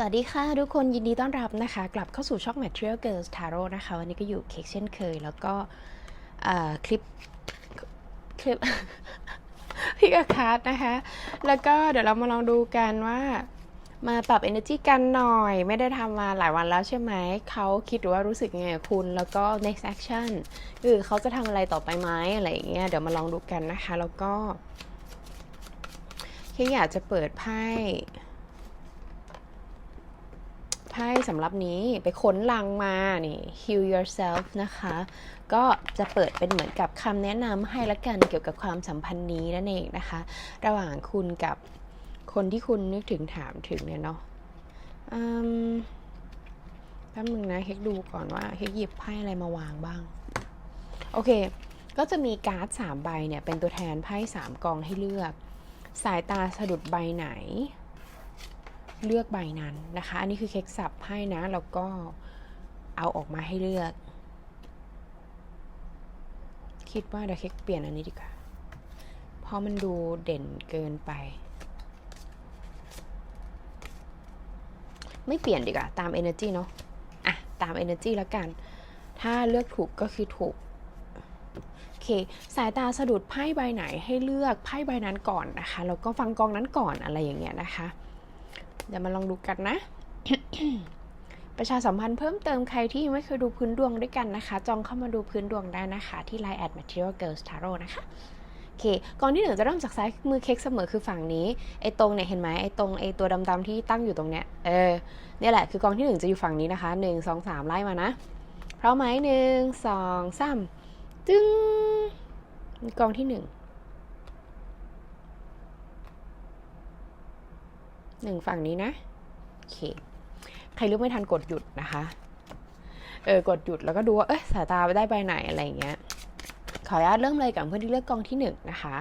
สวัสดีค่ะ ทุกคนยินดีต้อนรับนะคะ กลับเข้าสู่ช่อง Material Girls Tarot นะคะ วันนี้ก็อยู่เค้กเช่นเคย แล้วก็คลิป คลิปพี่กับคัทนะคะ แล้วก็เดี๋ยวเรามาลองดูกันว่ามาปรับ energy กันหน่อย ไม่ได้ทำมาหลายวันแล้วใช่ไหม เขาคิดหรือว่ารู้สึกยังไงกับคุณ แล้วก็ next action คือเขาจะทำอะไรต่อไปไหมอะไรอย่างเงี้ย เดี๋ยวมาลองดูกันนะคะ แล้วก็แค่อยากจะเปิดไพ่ ไพ่สำหรับนี้ไปค้นลังมานี่ heal yourself นะคะ ก็จะเปิดเป็นเหมือนกับคำแนะนำให้ละกันเกี่ยวกับความสัมพันธ์นี้นั่นเองนะคะ ระหว่างคุณกับคนที่คุณนึกถึงถามถึงเนี่ยเนาะอืมแป๊บนึงนะเฮกดูก่อนว่าเฮกหยิบไพ่อะไรมาวางบ้าง โอเค ก็จะมีการ์ด3ใบเนี่ยเป็นตัวแทนไพ่3กองให้เลือก สายตาสะดุดใบไหน เลือกใบนั้นนะคะ อันนี้คือเค้กสับให้นะ แล้วก็เอาออกมาให้เลือก คิดว่าเดี๋ยวเค้กเปลี่ยนอันนี้ดีกว่า เพราะมันดูเด่นเกินไป ไม่เปลี่ยนดีกว่า ตาม energy เนาะอะ ตาม energy แล้วกัน ถ้าเลือกถูกก็คือถูกโอเคสายตาสะดุดไพ่ใบไหนให้เลือกไพ่ใบนั้นก่อนนะคะ แล้วก็ฟังกองนั้นก่อนอะไรอย่างเงี้ยนะคะ เดี๋ยวมาลองดูกันนะ ประชาสัมพันธ์เพิ่มเติมใครที่ยังไม่เคยดูพื้นดวงด้วยกันนะคะ จองเข้ามาดูพื้นดวงได้นะคะ ที่ Line at Material Girls Tarot นะคะโอเคกองที่หนึ่งจะเริ่มจากซ้ายมือเค้กเสมอคือฝั่งนี้ ไอ้ตรงเนี่ยเห็นไหมไอ้ตรงไอ้ตัวดำๆที่ตั้งอยู่ตรงเนี้ย เออ เนี่ยแหละคือกองที่หนึ่งจะอยู่ฝั่งนี้นะคะหนึ่งสองสามไล่มานะพร้อมไหมหนึ่งสองสามตึ้งกองที่หนึ่ง หนึ่งฝั่งนี้นะโอเคใครเลือกไม่ทันกดหยุดนะคะเออกดหยุดแล้วก็ดูว่าเอ้ยสายตาไปได้ใบไหนอะไรเงี้ยขออนุญาตเริ่มเลยกับเพื่อนที่เลือกกองที่หนึ่งนะคะ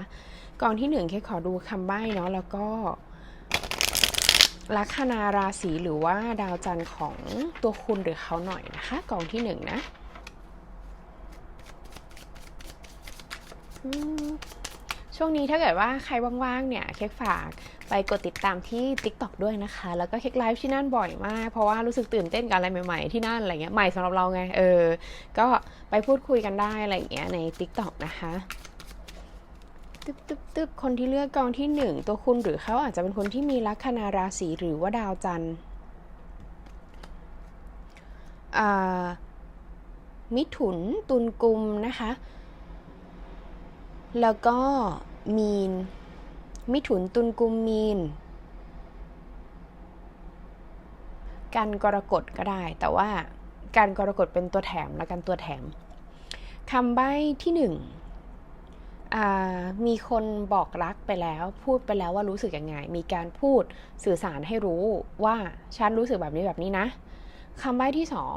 กองที่หนึ่งแค่ขอดูคำใบ้เนาะแล้วก็ลัคนาราศีหรือว่าดาวจันทร์ของตัวคุณหรือเขาหน่อยนะคะ กองที่หนึ่งนะช่วงนี้ถ้าเกิดว่าใครว่างๆเนี่ยเค้กฝาก ไปกดติดตามที่ TikTok ด้วยนะคะ แล้วก็เค้กไลฟ์ที่นั่นบ่อยมาก เพราะว่ารู้สึกตื่นเต้นกับอะไรใหม่ๆ ที่นั่นอะไรเงี้ย ใหม่สำหรับเราไง เออ ก็ไปพูดคุยกันได้อะไรเงี้ยใน TikTok นะคะตึ๊บตึ๊บตึ๊บคนที่เลือกกองที่หนึ่งตัวคุณหรือเขาอาจจะเป็นคนที่มีลัคนาราศีหรือว่าดาวจันทร์อ่ามิถุนตุลกุมนะคะ แล้วก็มีน มิถุนตุลกุมมีนกันกรกฎก็ได้ แต่ว่าการกรกฎเป็นตัวแถมแล้วกันตัวแถมคำใบ้ที่หนึ่งมีคนบอกรักไปแล้ว พูดไปแล้วว่ารู้สึกยังไง มีการพูดสื่อสารให้รู้ว่าฉันรู้สึกแบบนี้แบบนี้นะคำใบ้ที่สอง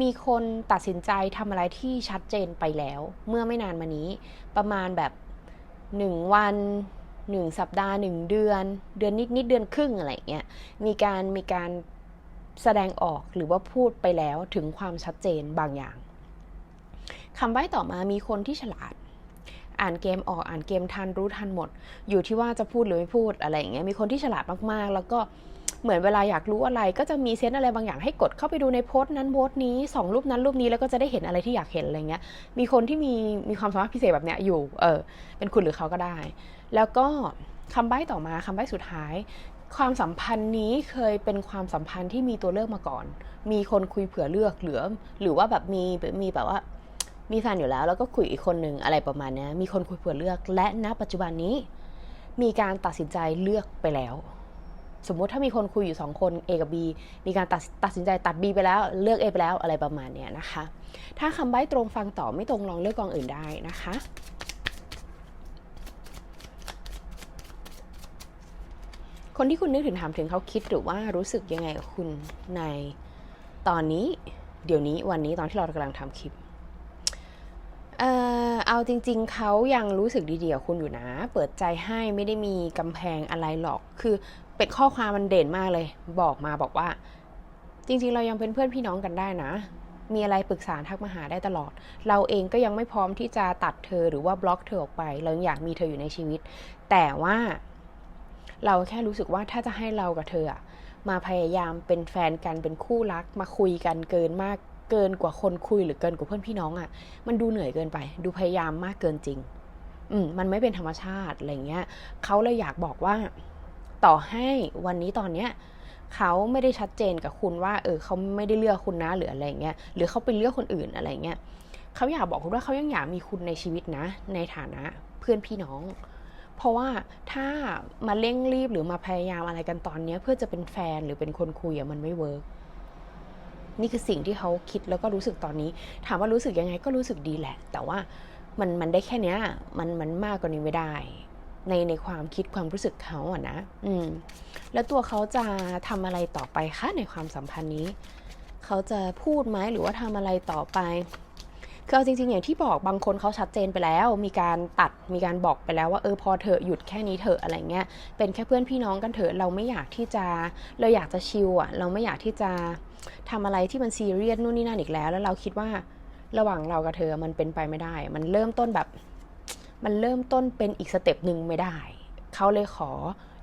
มีคนตัดสินใจทำอะไรที่ชัดเจนไปแล้ว เมื่อไม่นานมานี้ ประมาณแบบ หนึ่งวันหนึ่งสัปดาห์หนึ่งเดือน เดือนนิดนิดเดือนครึ่งอะไรเงี้ยมีการมีการแสดงออกหรือว่าพูดไปแล้วถึงความชัดเจนบางอย่างคำใบ้ต่อมามีคนที่ฉลาด อ่านเกมออกอ่านเกมทันรู้ทันหมด อยู่ที่ว่าจะพูดหรือไม่พูดอะไรอย่างเงี้ยมีคนที่ฉลาดมากๆ แล้วก็ เหมือนเวลาอยากรู้อะไร ก็จะมีเซนส์อะไรบางอย่างให้กดเข้าไปดูในโพสต์นั้นโพสต์นี้สองรูปนั้นรูปนี้แล้วก็จะได้เห็นอะไรที่อยากเห็นอะไรเงี้ย มีคนที่มีมีความสามารถพิเศษแบบเนี้ยอยู่ เออ เป็นคุณหรือเขาก็ได้ แล้วก็คำใบ้ต่อมาคำใบ้สุดท้าย ความสัมพันธ์นี้เคยเป็นความสัมพันธ์ที่มีตัวเลือกมาก่อน มีคนคุยเผื่อเลือกหรือ หรือว่าแบบมีมีแบบว่ามีแฟนอยู่แล้วแล้วก็คุยอีกคนหนึ่งอะไรประมาณนี้มีคนคุยเผื่อเลือก และณปัจจุบันนี้ มีการตัดสินใจเลือกไปแล้ว สมมุติถ้ามีคนคุยอยู่สองคน A กับ B มีการตัดตัดสินใจตัด B ไปแล้วเลือก A ไปแล้วอะไรประมาณเนี้ยนะคะ ถ้าคำใบ้ตรงฟังต่อไม่ตรงลองเลือกกองอื่นได้นะคะคนที่คุณนึกถึงถามถึงเขาคิดหรือว่ารู้สึกยังไงกับคุณในตอนนี้ เดี๋ยวนี้วันนี้ตอนที่เรากำลังทำคลิป เอ่อเอาจริง ๆเขายังรู้สึกดีๆกับคุณอยู่นะ เปิดใจให้ไม่ได้มีกำแพงอะไรหรอก คือ เป็นข้อความมันเด่นมากเลย บอกมาบอกว่า จริงๆ เรายังเป็นเพื่อนพี่น้องกันได้นะ มีอะไรปรึกษาทักมาหาได้ตลอด เราเองก็ยังไม่พร้อมที่จะตัดเธอหรือว่าบล็อกเธอออกไป เราอยากมีเธออยู่ในชีวิต แต่ว่า เราแค่รู้สึกว่าถ้าจะให้เรากับเธอมาพยายามเป็นแฟนกันเป็นคู่รัก มาคุยกันเกินมากเกินกว่าคนคุยหรือเกินกว่าเพื่อนพี่น้องอะ่ะ มันดูเหนื่อยเกินไป ดูพยายามมากเกินจริง อืมมันไม่เป็นธรรมชาติอะไรเงี้ยเขาเลยอยากบอกว่า ต่อให้วันนี้ตอนเนี้ยเขาไม่ได้ชัดเจนกับคุณว่า เออเขาไม่ได้เลือกคุณนะหรืออะไรเงี้ยหรือเขาไปเลือกคนอื่นอะไรเงี้ยเขาอยากบอกคุณว่าเขายังอยากมีคุณในชีวิตนะ ในฐานะเพื่อนพี่น้อง เพราะว่าถ้ามาเร่งรีบหรือมาพยายามอะไรกันตอนเนี้ยเพื่อจะเป็นแฟนหรือเป็นคนคุยอะมันไม่เวิร์กนี่คือสิ่งที่เขาคิดแล้วก็รู้สึกตอนนี้ ถามว่ารู้สึกยังไงก็รู้สึกดีแหละ แต่ว่ามันมันได้แค่เนี้ยมันมันมากกว่านี้ไม่ได้ ในในความคิดความรู้สึกเขาอะนะ อืม แล้วตัวเขาจะทำอะไรต่อไปคะในความสัมพันธ์นี้ เขาจะพูดไหมหรือว่าทำอะไรต่อไปคือเอาจริงๆ อย่างที่บอกบางคนเขาชัดเจนไปแล้ว มีการตัดมีการบอกไปแล้วว่าเออพอเถอะหยุดแค่นี้เถอะอะไรเงี้ยเป็นแค่เพื่อนพี่น้องกันเถอะเราไม่อยากที่จะเราอยากจะชิลอะเราไม่อยากที่จะทำอะไรที่มันซีเรียสนู่นนี่นั่นอีกแล้ว แล้วเราคิดว่าระหว่างเรากับเธอมันเป็นไปไม่ได้ มันเริ่มต้นแบบ มันเริ่มต้นเป็นอีกสเต็ปหนึ่งไม่ได้ เขาเลยขอ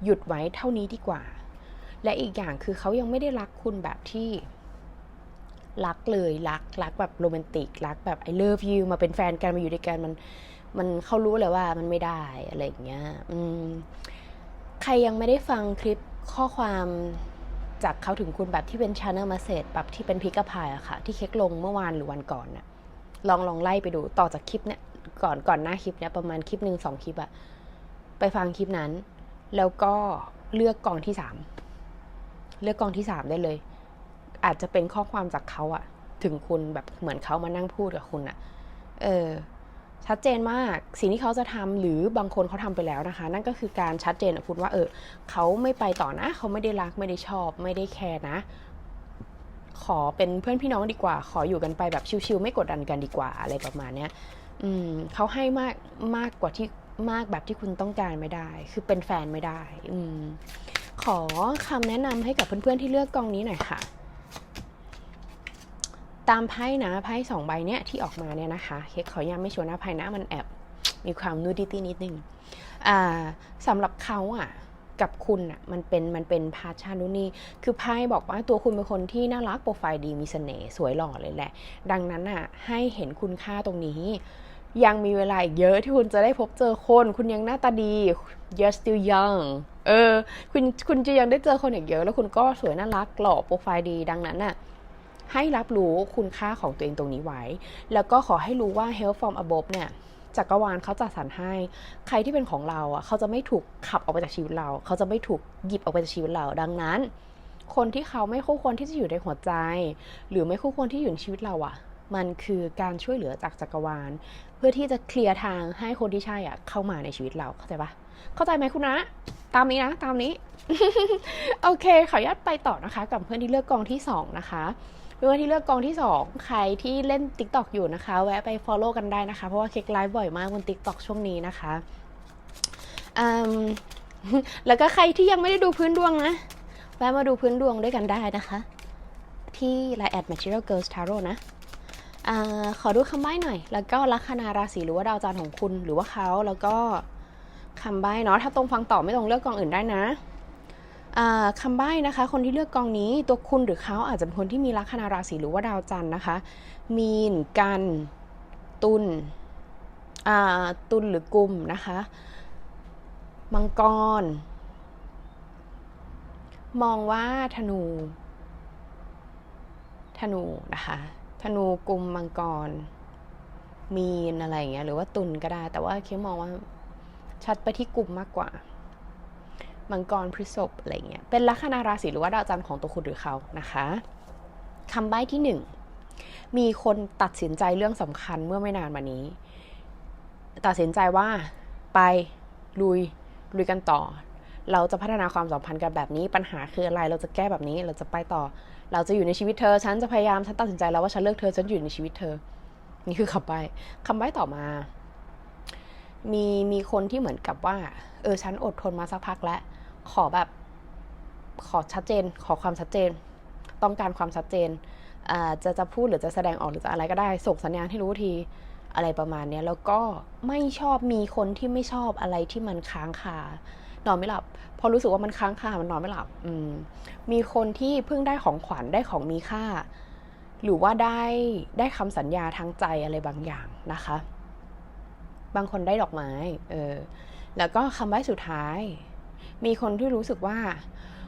หยุดไว้เท่านี้ดีกว่า และอีกอย่างคือเขายังไม่ได้รักคุณแบบที่รักเลยรักรักแบบโรแมนติกรักแบบ I love you มาเป็นแฟนกันมาอยู่ด้วยกันมัน มันเขารู้เลยว่ามันไม่ได้อะไรอย่างเงี้ยอืมใครยังไม่ได้ฟังคลิปข้อความจากเขาถึงคุณแบบที่เป็น channel message แบบที่เป็นพิกพายอะค่ะ ที่เค้กลงเมื่อวานหรือวันก่อนน่ะลองลองไล่ไปดูต่อจากคลิปเนี้ย ก่อนก่อนหน้าคลิปเนี้ยประมาณคลิปหนึ่งสองคลิปอะไปฟังคลิปนั้น แล้วก็เลือกกองที่สามเลือกกองที่สามได้เลย อาจจะเป็นข้อความจากเขาอะถึงคุณแบบเหมือนเขามานั่งพูดกับคุณอะเออชัดเจนมากสิ่งที่เขาจะทำหรือบางคนเขาทำไปแล้วนะคะ นั่นก็คือการชัดเจนคุณว่าเออเขาไม่ไปต่อนะ เขาไม่ได้รักไม่ได้ชอบ ไม่ได้แคร์นะ ขอเป็นเพื่อนพี่น้องดีกว่า ขออยู่กันไปแบบชิวๆไม่กดดันกันดีกว่าอะไรประมาณเนี้ย อืมเขาให้มากมากกว่าที่มากแบบที่คุณต้องการไม่ได้ คือเป็นแฟนไม่ได้ อืมขอคำแนะนำให้กับเพื่อนๆที่เลือกกองนี้หน่อยค่ะ ตามไพ่นะไพ่สองใบเนี้ยที่ออกมาเนี่ยนะคะ เค้กขอย้ำไม่ชวนนะไพ่นะมันแอบมีความนูดิตี้นิดนึงอ่าสำหรับเขาอะกับคุณอะมันเป็นมันเป็นพาชานุนี่คือไพ่บอกว่าตัวคุณเป็นคนที่น่ารักโปรไฟล์ดีมีเสน่ห์สวยหล่อเลยแหละ ดังนั้นอะให้เห็นคุณค่าตรงนี้ ยังมีเวลาอีกเยอะที่คุณจะได้พบเจอคน คุณยังหน้าตาดี you're still young เออ คุณคุณจะยังได้เจอคนอีกเยอะ แล้วคุณก็สวยน่ารักหล่อโปรไฟล์ดีดังนั้นน่ะให้รับรู้คุณค่าของตัวเองตรงนี้ไว้ แล้วก็ขอให้รู้ว่า health from above เนี่ยจักรวาลเขาจัดสรรให้ ใครที่เป็นของเราอะเขาจะไม่ถูกขับออกไปจากชีวิตเรา เขาจะไม่ถูกหยิบออกไปจากชีวิตเรา ดังนั้น คนที่เขาไม่คู่ควรที่จะอยู่ในหัวใจ หรือไม่คู่ควรที่อยู่ในชีวิตเราอะ มันคือการช่วยเหลือจากจักรวาล เพื่อที่จะเคลียร์ทางให้คนที่ใช่อะเข้ามาในชีวิตเราเข้าใจปะเข้าใจไหมคุณนะ ตามนี้นะ ตามนี้ โอเค ขออนุญาตไปต่อนะคะ กับเพื่อนที่เลือกกองที่สองนะคะเพื่อนที่เลือกกองที่ 2 ใครที่เล่น TikTok อยู่นะคะ แวะไป Follow กันได้นะคะ เพราะว่าเค้กไลฟ์บ่อยมากบน TikTok ช่วงนี้นะคะแล้วก็ใครที่ยังไม่ได้ดูพื้นดวงนะ แวะมาดูพื้นดวงด้วยกันได้นะคะ ที่ Line at Material Girls Tarot นะ อขอดูคำใบ้หน่อย แล้วก็ลัคนาราศีหรือว่าดาวจันทร์ของคุณหรือว่าเขาแล้วก็คำใบ้เนาะถ้าตรงฟังต่อไม่ตรงเลือกกองอื่นได้นะคำใบ้นะคะ คนที่เลือกกองนี้ตัวคุณหรือเขาอาจจะเป็นคนที่มีลัคนาราศีหรือว่าดาวจันทร์นะคะ มีนกัน ตุลตุลหรือกุมนะคะ มังกร มองว่าธนู ธนูนะคะ ธนูกลุ่มมังกร มีนอะไรอย่างเงี้ยหรือว่าตุลก็ได้ แต่ว่าเคมองว่าชัดไปที่กลุ่มมากกว่า มังกรพฤษภอะไรเงี้ยเป็นลัคนาราศีหรือว่าดาวจันทร์ของตัวคุณหรือเขานะคะคำใบ้ที่หนึ่งมีคนตัดสินใจเรื่องสำคัญเมื่อไม่นานมานี้ ตัดสินใจว่าไปลุยลุยกันต่อ เราจะพัฒนาความสัมพันธ์กันแบบนี้ ปัญหาคืออะไร เราจะแก้แบบนี้ เราจะไปต่อ เราจะอยู่ในชีวิตเธอ ฉันจะพยายาม ฉันตัดสินใจแล้วว่าฉันเลือกเธอ ฉันอยู่ในชีวิตเธอ นี่คือคำใบ้คำใบ้ต่อมา มีมีคนที่เหมือนกับว่า เออ ฉันอดทนมาสักพักแล้ว ขอแบบ ขอชัดเจน ขอความชัดเจน ต้องการความชัดเจนอ่าจะจะพูดหรือจะแสดงออกหรือจะอะไรก็ได้ ส่งสัญญาณให้รู้ทีอะไรประมาณนี้แล้วก็ไม่ชอบมีคนที่ไม่ชอบอะไรที่มันค้างคา นอนไม่หลับพราะรู้สึกว่ามันค้างคา มันนอนไม่หลับ อืม มีคนที่เพิ่งได้ของขวัญได้ของมีค่า หรือว่าได้ได้คำสัญญาทางใจอะไรบางอย่างนะคะ บางคนได้ดอกไม้ เออ แล้วก็คำใบ้สุดท้าย มีคนที่รู้สึกว่า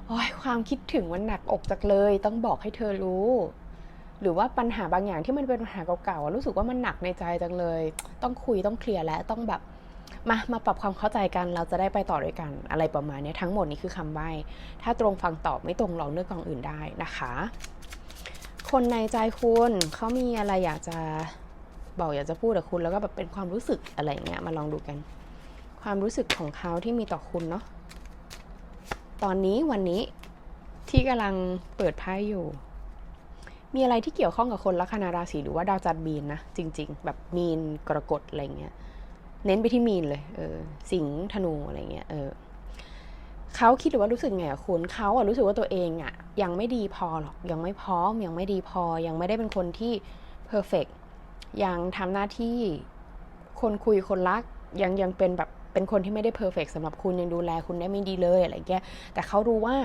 โอ้ยความคิดถึงมันหนักอกจักเลย ต้องบอกให้เธอรู้ หรือว่าปัญหาบางอย่างที่มันเป็นปัญหาเก่าๆรู้สึกว่ามันหนักในใจจังเลย ต้องคุยต้องเคลียร์และต้องแบบ มามาปรับความเข้าใจกันเราจะได้ไปต่อด้วยกันอะไรประมาณนี้ทั้งหมดนี้คือคำใบ้ถ้าตรงฟังตอบไม่ตรงลองเลือกกองอื่นได้นะคะ คนในใจคุณเขามีอะไรอยากจะบอกอยากจะพูดกับคุณแล้วก็แบบเป็นความรู้สึกอะไรอย่างเงี้ยมาลองดูกัน ความรู้สึกของเขาที่มีต่อคุณเนาะตอนนี้วันนี้ที่กำลังเปิดไพ่อยู่ มีอะไรที่เกี่ยวข้องกับคนลัคนาราศีหรือว่าดาวจันทร์มีนนะจริง ๆ แบบมีนกรกฎอะไรเงี้ย เน้นไปที่มีนเลย เออ สิงธนูอะไรเงี้ย เออเขาคิดหรือว่ารู้สึกไงอะคุณเขาอะรู้สึกว่าตัวเองอะยังไม่ดีพอหรอก ยังไม่พร้อม ยังไม่ดีพอ ยังไม่ได้เป็นคนที่เพอร์เฟกยังทำหน้าที่คนคุยคนรัก ยังยังเป็นแบบเป็นคนที่ไม่ได้เพอร์เฟกสำหรับคุณยังดูแลคุณได้ไม่ดีเลยอะไรเงี้ย แต่เขารู้ว่า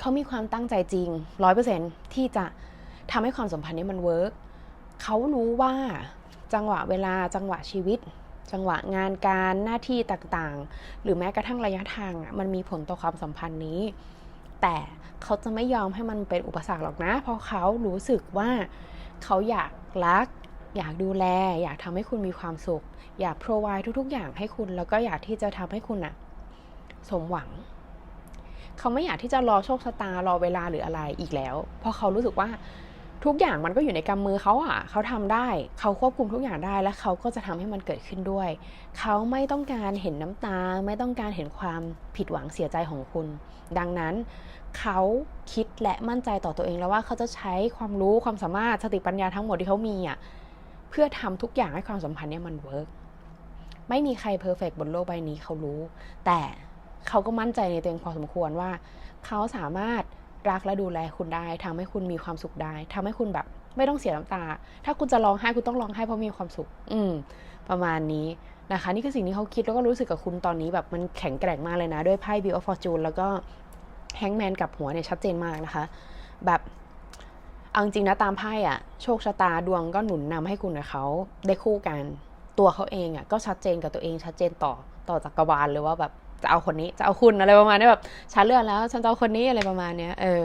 เขามีความตั้งใจจริงร้อยเปอร์เซ็นที่จะทำให้ความสัมพันธ์นี้มันเวิร์กเขารู้ว่าจังหวะเวลาจังหวะชีวิต จังหวะงานการหน้าที่ต่างๆ หรือแม้กระทั่งระยะทางอะมันมีผลต่อความสัมพันธ์นี้ แต่เขาจะไม่ยอมให้มันเป็นอุปสรรคหรอกนะ เพราะเขารู้สึกว่าเขาอยากรัก อยากดูแล อยากทำให้คุณมีความสุข อยาก provide ทุกๆ อย่างให้คุณ แล้วก็อยากที่จะทำให้คุณอะสมหวัง เขาไม่อยากที่จะรอโชคชะตารอเวลาหรืออะไรอีกแล้ว เพราะเขารู้สึกว่า ทุกอย่างมันก็อยู่ในกำมือเขาอะเขาทำได้ เขาควบคุมทุกอย่างได้ และเขาก็จะทำให้มันเกิดขึ้นด้วย เขาไม่ต้องการเห็นน้ำตา ไม่ต้องการเห็นความผิดหวังเสียใจของคุณ ดังนั้น เขาคิดและมั่นใจต่อตัวเองแล้วว่าเขาจะใช้ความรู้ความสามารถสติปัญญาทั้งหมดที่เขามีอะเพื่อทำทุกอย่างให้ความสัมพันธ์เนี้ยมันเวิร์กไม่มีใครเพอร์เฟกบนโลกใบนี้เขารู้ แต่เขาก็มั่นใจในตัวเองพอสมควรว่า เขาสามารถ รักและดูแลคุณได้ทำให้คุณมีความสุขได้ทำให้คุณแบบไม่ต้องเสียน้ำตา ถ้าคุณจะร้องไห้คุณต้องร้องไห้เพราะมีความสุข อืม ประมาณนี้นะคะ นี่คือสิ่งที่เขาคิดแล้วก็รู้สึกกับคุณตอนนี้แบบมันแข็งแกร่งมากเลยนะ ด้วยไพ่ Bill of Fortune แล้วก็แฮงแมนกับหัวเนี่ยชัดเจนมากนะคะ แบบเอาจริงนะตามไพ่อะโชคชะตาดวงก็หนุนนำให้คุณกับเขาได้คู่กัน ตัวเขาเองอะก็ชัดเจนกับตัวเองชัดเจนต่อต่อจักรวาลเลยว่าแบบ จะเอาคนนี้จะเอาคุณอะไรประมาณนี้แบบฉันเลือกแล้วฉันจะเอาคนนี้อะไรประมาณเนี้ยเออ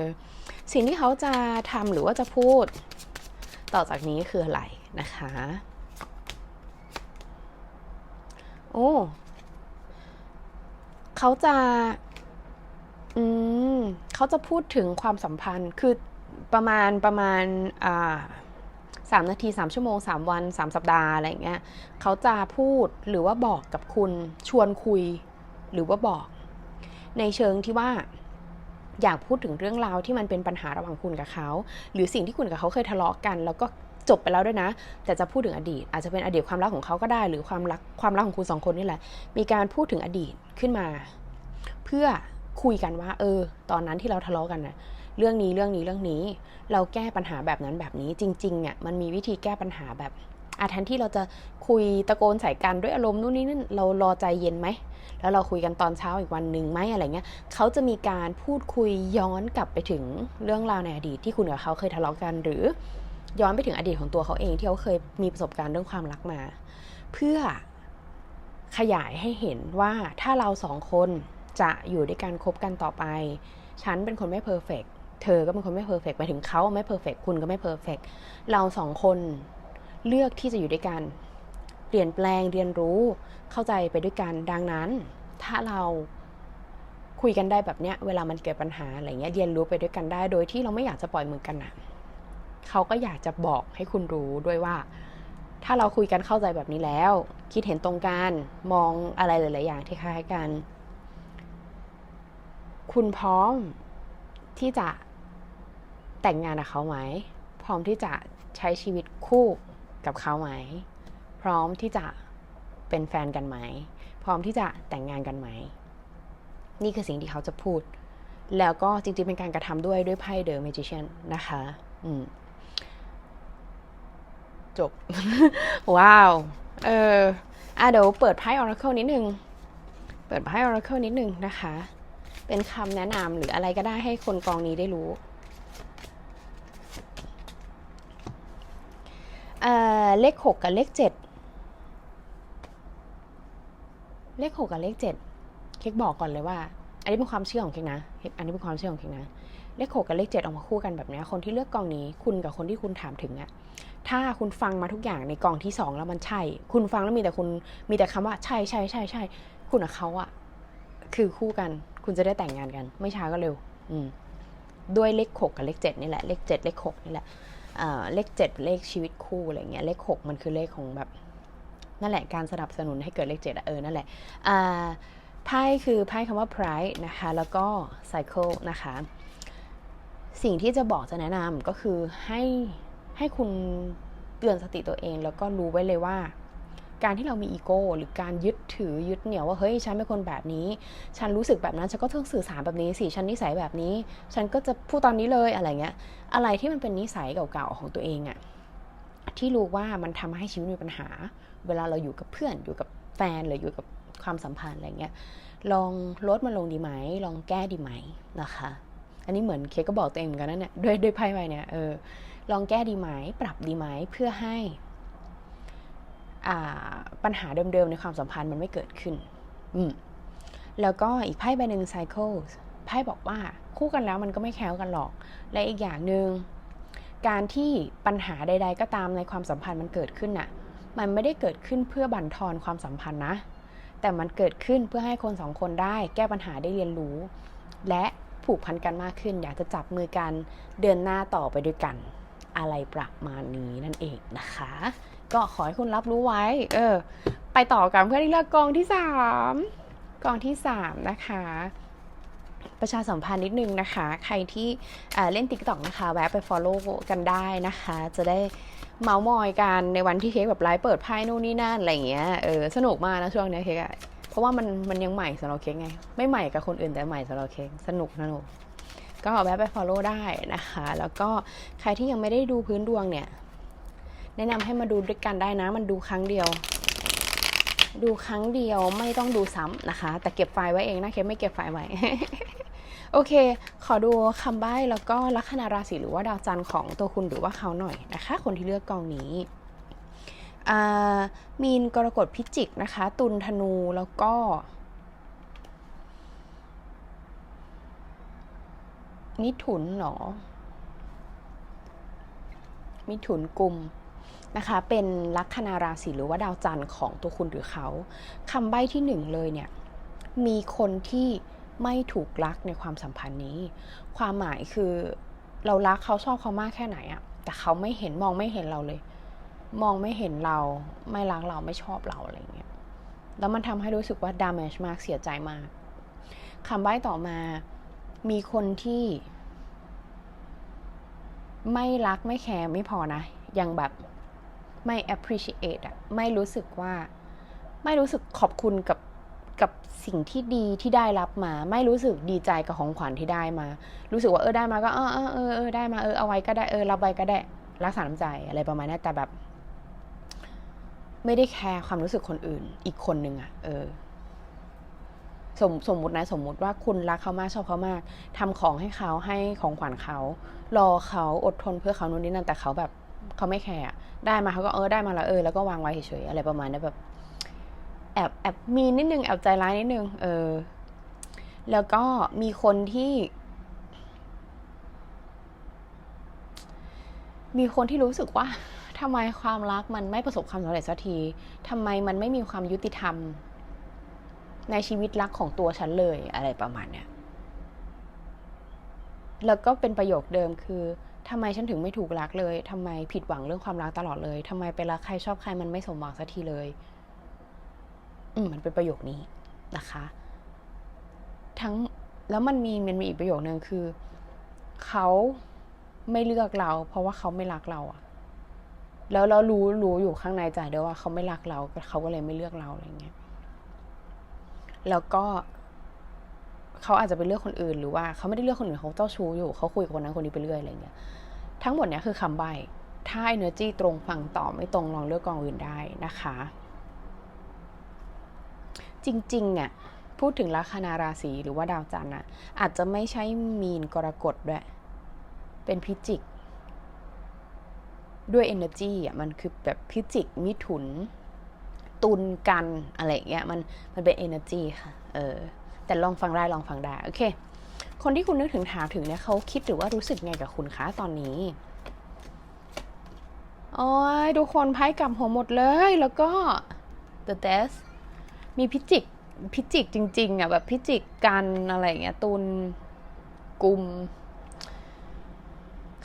สิ่งที่เขาจะทำหรือว่าจะพูด ต่อจากนี้คืออะไรนะคะโอ้เขาจะอืมเขาจะพูดถึงความสัมพันธ์คือประมาณประมาณอ่าสามนาทีสามชั่วโมงสามวันสามสัปดาห์อะไรอย่างเงี้ยเขาจะพูดหรือว่าบอกกับคุณชวนคุย หรือว่าบอก ในเชิงที่ว่าอยากพูดถึงเรื่องราวที่มันเป็นปัญหาระหว่างคุณกับเขา หรือสิ่งที่คุณกับเขาเคยทะเลาะกัน แล้วก็จบไปแล้วด้วยนะ แต่จะพูดถึงอดีต อาจจะเป็นอดีตความรักของเขาก็ได้ หรือความรักความรักของคุณสองคนนี่แหละ มีการพูดถึงอดีตขึ้นมา เพื่อคุยกันว่า เออ ตอนนั้นที่เราทะเลาะกันนะเรื่องนี้เรื่องนี้เรื่องนี้ เราแก้ปัญหาแบบนั้นแบบนี้จริงๆเนี่ยมันมีวิธีแก้ปัญหาแบบ อาแทนที่เราจะคุยตะโกนใส่กันด้วยอารมณ์นู่นนี่นั่นเรารอใจเย็นไหม แล้วเราคุยกันตอนเช้าอีกวันหนึ่งไหมอะไรเงี้ยเขาจะมีการพูดคุยย้อนกลับไปถึงเรื่องราวในอดีตที่คุณกับเขาเคยทะเลาะกันหรือย้อนไปถึงอดีตของตัวเขาเองที่เขาเคยมีประสบการณ์เรื่องความรักมา เพื่อขยายให้เห็นว่าถ้าเราสองคนจะอยู่ด้วยกันคบกันต่อไป ฉันเป็นคนไม่เพอร์เฟกเธอก็เป็นคนไม่เพอร์เฟกไปถึงเขาไม่เพอร์เฟกคุณก็ไม่เพอร์เฟกเราสองคน เลือกที่จะอยู่ด้วยกัน เปลี่ยนแปลงเรียนรู้เข้าใจไปด้วยกันดังนั้น ถ้าเราคุยกันได้แบบเนี้ยเวลามันเกิดปัญหาอะไรเงี้ยเรียนรู้ไปด้วยกันได้ โดยที่เราไม่อยากจะปล่อยมือกันนะเขาก็อยากจะบอกให้คุณรู้ด้วยว่า ถ้าเราคุยกันเข้าใจแบบนี้แล้ว คิดเห็นตรงกันมองอะไรหลาย ๆ อย่างที่คล้ายกัน คุณพร้อมที่จะแต่งงานกับเขาไหม พร้อมที่จะใช้ชีวิตคู่ กับเขาไหม พร้อมที่จะเป็นแฟนกันไหม พร้อมที่จะแต่งงานกันไหม นี่คือสิ่งที่เขาจะพูด แล้วก็จริงๆเป็นการกระทำด้วยด้วยไพ่เดอะเมจิเชียนนะคะอืมจบ ว้าว เอออะเดี๋ยวเปิดไพ่ออราเคิลนิดนึงไปปิดไพ่ Oracle นิดนึงนะคะ เป็นคำแนะนำหรืออะไรก็ได้ให้คนกองนี้ได้รู้ เลข6กับเลข7เลข6กับเลข7เค้กบอกก่อนเลยว่า อันนี้เป็นความเชื่อของเค้กนะ อันนี้เป็นความเชื่อของเค้กนะ เลข6กับเลข7ออกมาคู่กันแบบนี้ คนที่เลือกกองนี้ คุณกับคนที่คุณถามถึงอะถ้าคุณฟังมาทุกอย่างในกองที่2แล้วมันใช่ คุณฟังแล้วมีแต่คุณมีแต่คำว่าใช่ใช่ใช่ใช่ คุณกับเขาอะคือคู่กัน คุณจะได้แต่งงานกัน ไม่ช้าก็เร็ว อืม ด้วยเลข6กับเลข7นี่แหละ เลข7เลข6นี่แหละ เลขเจ็ดเลขชีวิตคู่อะไรเงี้ยเลขหกมันคือเลขของแบบนั่นแหละการสนับสนุนให้เกิดเลข7อะเออนั่นแหละอ่าไพ่คือไพ่คำว่า pride นะคะแล้วก็ cycle นะคะสิ่งที่จะบอกจะแนะนำก็คือให้ให้คุณเตือนสติตัวเอง แล้วก็รู้ไว้เลยว่า การที่เรามีอีโก้หรือการยึดถือยึดเหนี่ยวว่าเฮ้ยฉันเป็นคนแบบนี้ ฉันรู้สึกแบบนั้นฉันก็ต้องสื่อสารแบบนี้สิฉันนิสัยแบบนี้ ฉันก็จะพูดตอนนี้เลยอะไรเงี้ย อะไรที่มันเป็นนิสัยเก่าๆของตัวเองอะที่รู้ว่ามันทำให้ชีวิตมีปัญหา เวลาเราอยู่กับเพื่อนอยู่กับแฟนหรืออยู่กับความสัมพันธ์อะไรเงี้ยลองลดมันลงดีไหมลองแก้ดีไหมนะคะ อันนี้เหมือนเคกก็บอกตัวเองเหมือนกันนะเนี่ยด้วยด้วยไพ่ใบเนี่ยเออลองแก้ดีไหมปรับดีไหมเพื่อให้ ปัญหาเดิมๆในความสัมพันธ์มันไม่เกิดขึ้น อืแล้วก็อีกไพ่ใบหนึ่ง cycle ไพ่บอกว่าคู่กันแล้วมันก็ไม่แคล้วกันหรอก และอีกอย่างหนึ่งการที่ปัญหาใด ๆ ก็ตามในความสัมพันธ์มันเกิดขึ้นน่ะ มันไม่ได้เกิดขึ้นเพื่อบั่นทอนความสัมพันธ์นะ แต่มันเกิดขึ้นเพื่อให้คนสองคนได้แก้ปัญหาได้เรียนรู้ และผูกพันกันมากขึ้น อยากจะจับมือกันเดินหน้าต่อไปด้วยกัน อะไรประมาณนี้นั่นเองนะคะ ก็ขอให้คุณรับรู้ไว้ เออ ไปต่อกันเพื่อที่เลือกกองที่สามกองที่สามนะคะ ประชาสัมพันธ์นิดนึงนะคะ ใครที่เอ่อเล่น TikTok นะคะ แวะไป Follow กันได้นะคะ จะได้เมาส์มอยกันในวันที่เค้กแบบไลฟ์เปิดไพ่นู่นนี่นั่นอะไรอย่างเงี้ย เออ สนุกมากนะช่วงเนี้ยเค้กอะเพราะว่ามันมันยังใหม่สำหรับเค้กไง ไม่ใหม่กับคนอื่นแต่ใหม่สำหรับเค้กสนุกสนุกก็แวะไป Follow ได้นะคะ แล้วก็ใครที่ยังไม่ได้ดูพื้นดวงเนี่ย แนะนำให้มาดูด้วยกันได้นะ มันดูครั้งเดียว ดูครั้งเดียวไม่ต้องดูซ้ำนะคะ แต่เก็บไฟล์ไว้เองนะเคไม่เก็บไฟล์ไว้ โอเค ขอดูคำใบ้แล้วก็ลัคนาราศีหรือว่าดาวจันทร์ของตัวคุณหรือว่าเขาหน่อยนะคะ คนที่เลือกกองนี้มีนกรกฎพิจิกนะคะ ตุลธนูแล้วก็มิถุนหรอ มิถุนกลุ่ม นะคะเป็นลัคนาราศีหรือว่าดาวจันทร์ของตัวคุณหรือเขาคำใบ้ที่หนึ่งเลยเนี่ยมีคนที่ไม่ถูกรักในความสัมพันธ์นี้ ความหมายคือเรารักเขาชอบเขามากแค่ไหนอะแต่เขาไม่เห็นมองไม่เห็นเราเลย มองไม่เห็นเราไม่รักเราไม่ชอบเราอะไรเงี้ยแล้วมันทำให้รู้สึกว่า damage มากเสียใจมากคำใบ้ต่อมามีคนที่ ไม่รักไม่แคร์ไม่พอนะ ยังแบบ ไม่ appreciate อะไม่รู้สึกว่า ไม่รู้สึกขอบคุณกับกับสิ่งที่ดีที่ได้รับมา ไม่รู้สึกดีใจกับของขวัญที่ได้มา รู้สึกว่าเออได้มาก็เออเออเออเออได้มาเออเอาไว้ก็ได้เออรับไว้ก็ได้รักษาน้ำใจอะไรประมาณนี้แต่แบบ ไม่ได้แคร์ความรู้สึกคนอื่น อีกคนหนึ่งอะเออสมสมมตินะสมมุติว่าคุณรักเขามากชอบเขามากทำของให้เขาให้ของขวัญเขา รอเขาอดทนเพื่อเขานู่นนี่นั่นแต่เขาแบบ เขาไม่แคร์ได้มาเขาก็เออได้มาแล้วเออแล้วก็วางไว้เฉยๆอะไรประมาณนี้แบบแอบแอบมีนิดนึงแอบใจร้ายนิดนึงเออ แล้วก็มีคนที่ มีคนที่รู้สึกว่าทำไมความรักมันไม่ประสบความสำเร็จสักทีทำไมมันไม่มีความยุติธรรม ในชีวิตรักของตัวฉันเลยอะไรประมาณเนี้ยแล้วก็เป็นประโยคเดิมคือ ทำไมฉันถึงไม่ถูกรักเลยทำไมผิดหวังเรื่องความรักตลอดเลยทำไมไปรักใครชอบใครมันไม่สมหวังสักทีเลย อืมมันเป็นประโยคนี้นะคะ ทั้งแล้วมันมีมันมีอีกประโยคนึงคือ เขาไม่เลือกเรา เพราะว่าเขาไม่รักเราอะแล้วเรารู้รู้อยู่ข้างในใจด้วยว่าเขาไม่รักเราเขาก็เลยไม่เลือกเราอะไรเงี้ยแล้วก็ เขาอาจจะไปเลือกคนอื่น หรือว่าเขาไม่ได้เลือกคนอื่นเขาเจ้าชู้อยู่เขาคุยกับคนนั้นคนนี้ไปเรื่อยอะไรเงี้ยทั้งหมดเนี้ยคือคำใบถ้า energy ตรงฟังต่อไม่ตรงลองเลือกกองอื่นได้นะคะ จริงๆอะผู้พูดถึงลัคนาราศีหรือว่าดาวจันทร์อะอาจจะไม่ใช่มีนกรกฎด้วยเป็นพิจิก ด้วย energy อะมันคือแบบพิจิกมิถุน ตุลกันอะไรเงี้ยมันมันเป็น energy ค่ะ เออ แต่ลองฟังได้ลองฟังได้โอเค คนที่คุณนึกถึงถามถึงเนี่ยเขาคิดหรือว่ารู้สึกไงกับคุณคะตอนนี้โอ้ยทุกคนไพ่กลับหัวหมดเลยแล้วก็ the death มีพิจิกพิจิกจริงๆอะแบบพิจิกกันอะไรเงี้ยตุลกุม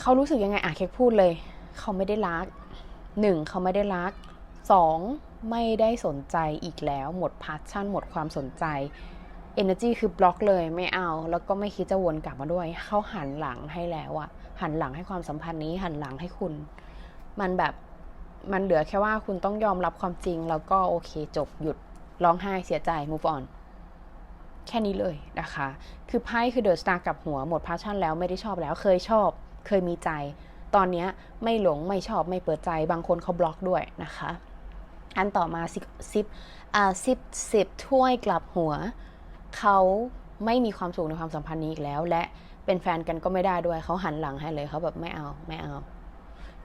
เขารู้สึกยังไงอะเค้กพูดเลย เขาไม่ได้รักหนึ่งเขาไม่ได้รักสองไม่ได้สนใจอีกแล้ว หมดพาชั่นหมดความสนใจ energy คือบล็อกเลยไม่เอา แล้วก็ไม่คิดจะวนกลับมาด้วย เขาหันหลังให้แล้วอะหันหลังให้ความสัมพันธ์นี้ หันหลังให้คุณ มันแบบมันเหลือแค่ว่าคุณต้องยอมรับความจริง แล้วก็โอเคจบหยุดร้องไห้เสียใจ move on แค่นี้เลยนะคะ คือไพ่คือเดอะสตาร์กับหัวหมดพาชั่นแล้วไม่ได้ชอบแล้วเคยชอบ เคยมีใจ ตอนนี้ไม่หลงไม่ชอบไม่เปิดใจบางคนเขาบล็อกด้วยนะคะ อันต่อมาสิบสิบอ่าสิบสิบถ้วยกลับหัว เขาไม่มีความสุขในความสัมพันธ์นี้อีกแล้ว และเป็นแฟนกันก็ไม่ได้ด้วยเขาหันหลังให้เลยเขาแบบไม่เอาไม่เอา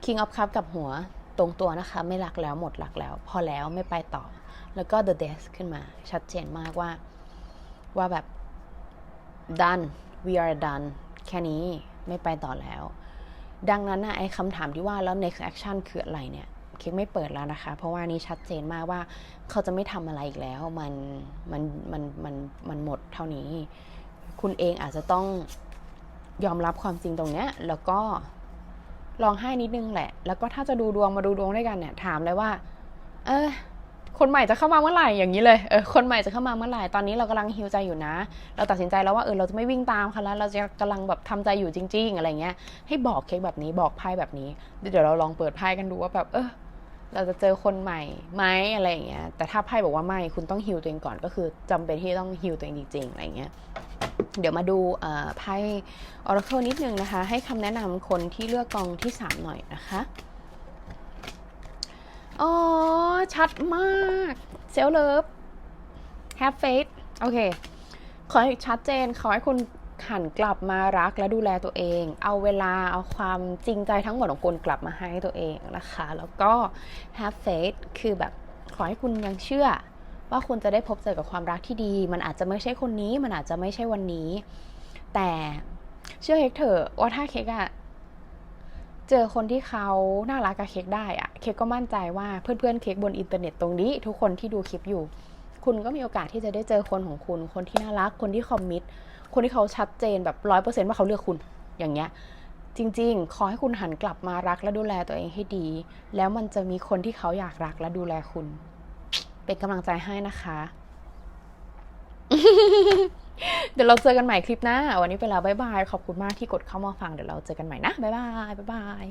King of Cup กับหัวตรงตัวนะคะ ไม่รักแล้วหมดรักแล้ว พอแล้วไม่ไปต่อ แล้วก็ The Death ขึ้นมา ชัดเจนมากว่า ว่าแบบ done we are done แค่นี้ไม่ไปต่อแล้ว ดังนั้นนะไอ้คำถามที่ว่าแล้ว next action คืออะไรเนี่ย เค้กไม่เปิดแล้วนะคะ เพราะว่านี้ชัดเจนมากว่าเขาจะไม่ทำอะไรอีกแล้ว มันมันมันมันมันหมดเท่านี้ คุณเองอาจจะต้องยอมรับความจริงตรงเนี้ย แล้วก็ลองให้นิดนึงแหละ แล้วก็ถ้าจะดูดวงมาดูดวงด้วยกันเนี่ย ถามเลยว่า เออคนใหม่จะเข้ามาเมื่อไหร่อย่างนี้เลย เออ คนใหม่จะเข้ามาเมื่อไหร่ ตอนนี้เรากำลังฮิวใจอยู่นะ เราตัดสินใจแล้วว่าเออเราจะไม่วิ่งตามเขาแล้ว เราจะกำลังแบบทำใจอยู่จริง ๆ อะไรเงี้ย ให้บอกเค้กแบบนี้บอกไพ่แบบนี้ เดี๋ยวเราลองเปิดไพ่กันดูว่าแบบ เออ เราจะเจอคนใหม่ไหมอะไรอย่างเงี้ย แต่ถ้าไพ่บอกว่าไม่ คุณต้องฮิวตัวเองก่อนก็คือจำเป็นที่ต้องฮิวตัวเองจริงๆ อะไรเงี้ย เดี๋ยวมาดูเอ่อไพ่ Oracle นิดนึงนะคะ ให้คำแนะนำคนที่เลือกกองที่ 3 หน่อยนะคะอ๋อ ชัดมากเซลเลิฟ have faith โอเค ขอให้ชัดเจน ขอให้คุณ หันกลับมารักและดูแลตัวเอง เอาเวลาเอาความจริงใจทั้งหมดของคุณกลับมาให้ตัวเองนะคะ แล้วก็ have faith คือแบบขอให้คุณยังเชื่อ ว่าคุณจะได้พบเจอกับความรักที่ดี มันอาจจะไม่ใช่คนนี้ มันอาจจะไม่ใช่วันนี้ แต่เชื่อเค้กเถอะว่าถ้าเค้กอะเจอคนที่เขาน่ารักกับเค้กได้อะเค้กก็มั่นใจว่าเพื่อนๆเค้กบนอินเทอร์เน็ตตรงนี้ ทุกคนที่ดูคลิปอยู่ คุณก็มีโอกาสที่จะได้เจอคนของคุณ คนที่น่ารัก คนที่คอมมิต คนที่เขาชัดเจนแบบร้อยเปอร์เซ็นต์ว่าเขาเลือกคุณอย่างเงี้ยจริงๆ ขอให้คุณหันกลับมารักและดูแลตัวเองให้ดี แล้วมันจะมีคนที่เขาอยากรักและดูแลคุณ เป็นกำลังใจให้นะคะ เดี๋ยวเราเจอกันใหม่คลิปหน้า วันนี้ไปแล้วบ๊ายบาย ขอบคุณมากที่กดเข้ามาฟัง เดี๋ยวเราเจอกันใหม่นะ บ๊ายบาย บ๊ายบาย